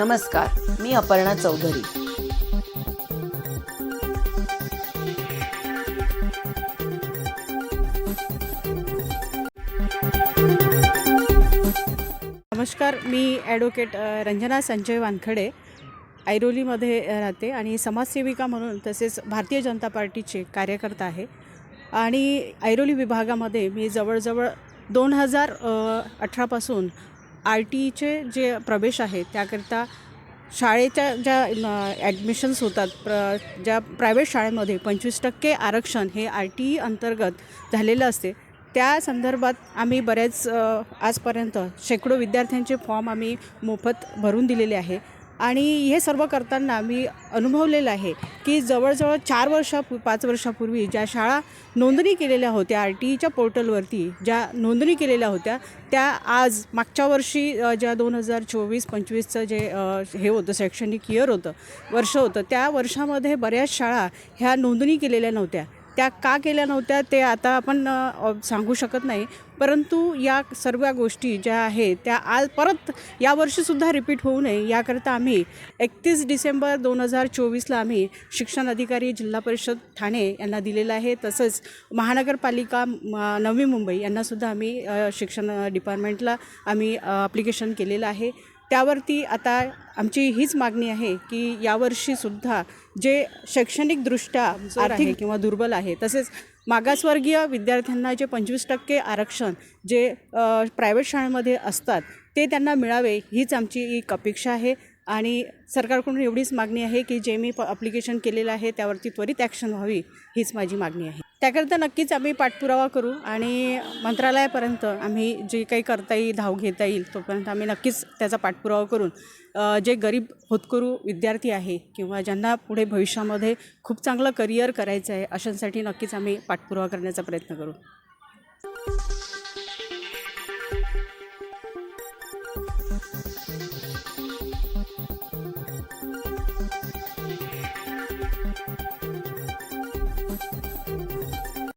नमस्कार मी अपर्णा चौधरी. नमस्कार मी ॲडव्होकेट रंजना संजय वानखडे ऐरोलीमध्ये राहते आणि समाजसेविका म्हणून तसेच भारतीय जनता पार्टीचे कार्यकर्ता आहे. आणि ऐरोली विभागामध्ये मी जवळजवळ दोन हजार अठरापासून आर टीचे जे प्रवेश आहे त्याकरिता शाळेच्या ज्या ॲडमिशन्स होतात प्र ज्या प्रायव्हेट शाळेमध्ये पंचवीस टक्के आरक्षण हे आर टी अंतर्गत झालेलं असते. त्या संदर्भात आम्ही बऱ्याच आजपर्यंत शेकडो विद्यार्थ्यांचे फॉर्म आम्ही मोफत भरून दिलेले आहे. आणि हे सर्व करताना मी अनुभवलेलं आहे की जवळजवळ चार वर्षा पाच वर्षापूर्वी ज्या शाळा नोंदणी केलेल्या होत्या आर टी ईच्या पोर्टलवरती ज्या नोंदणी केलेल्या होत्या त्या आज मागच्या वर्षी ज्या दोन हजार चोवीस पंचवीसचं जे हे होतं शैक्षणिक इयर होतं वर्ष होतं त्या वर्षामध्ये बऱ्याच शाळा ह्या नोंदणी केलेल्या नव्हत्या. त्या का केल्या नव्हत्या ते आता आपण सांगू शकत नाही. परंतु या सर्व गोष्टी ज्या आहेत त्या आज परत यावर्षीसुद्धा रिपीट होऊ नये. याकरता आम्ही एकतीस डिसेंबर दोन हजार चोवीसला आम्ही शिक्षण अधिकारी जिल्हा परिषद ठाणे यांना दिलेलं आहे. तसंच महानगरपालिका नवी मुंबई यांनासुद्धा आम्ही शिक्षण डिपार्टमेंटला आम्ही ॲप्लिकेशन केलेलं आहे. त्यावरती आता आमची हीच मागणी आहे की यावर्षीसुद्धा जे शैक्षणिकदृष्ट्या आर्थिक किंवा दुर्बल आहे तसेच मागासवर्गीय विद्यार्थ्यांना जे पंचवीस टक्के आरक्षण जे प्रायव्हेट शाळेमध्ये असतात ते त्यांना मिळावे हीच आमची एक अपेक्षा आहे. आणि सरकारकडून एवढीच मागणी आहे की जे मी प अप्लिकेशन केलेलं आहे त्यावरती त्वरित ॲक्शन व्हावी हीच माझी मागणी आहे. त्याकरता नक्कीच आम्ही पाठपुरावा करू आणि मंत्रालयापर्यंत आम्ही जे काही करता येईल धाव घेता येईल तोपर्यंत आम्ही नक्कीच त्याचा पाठपुरावा करून जे गरीब होतकरू विद्यार्थी आहे किंवा ज्यांना पुढे भविष्यामध्ये खूप चांगलं करिअर करायचं आहे अशांसाठी नक्कीच आम्ही पाठपुरावा करण्याचा प्रयत्न करू. Thank you.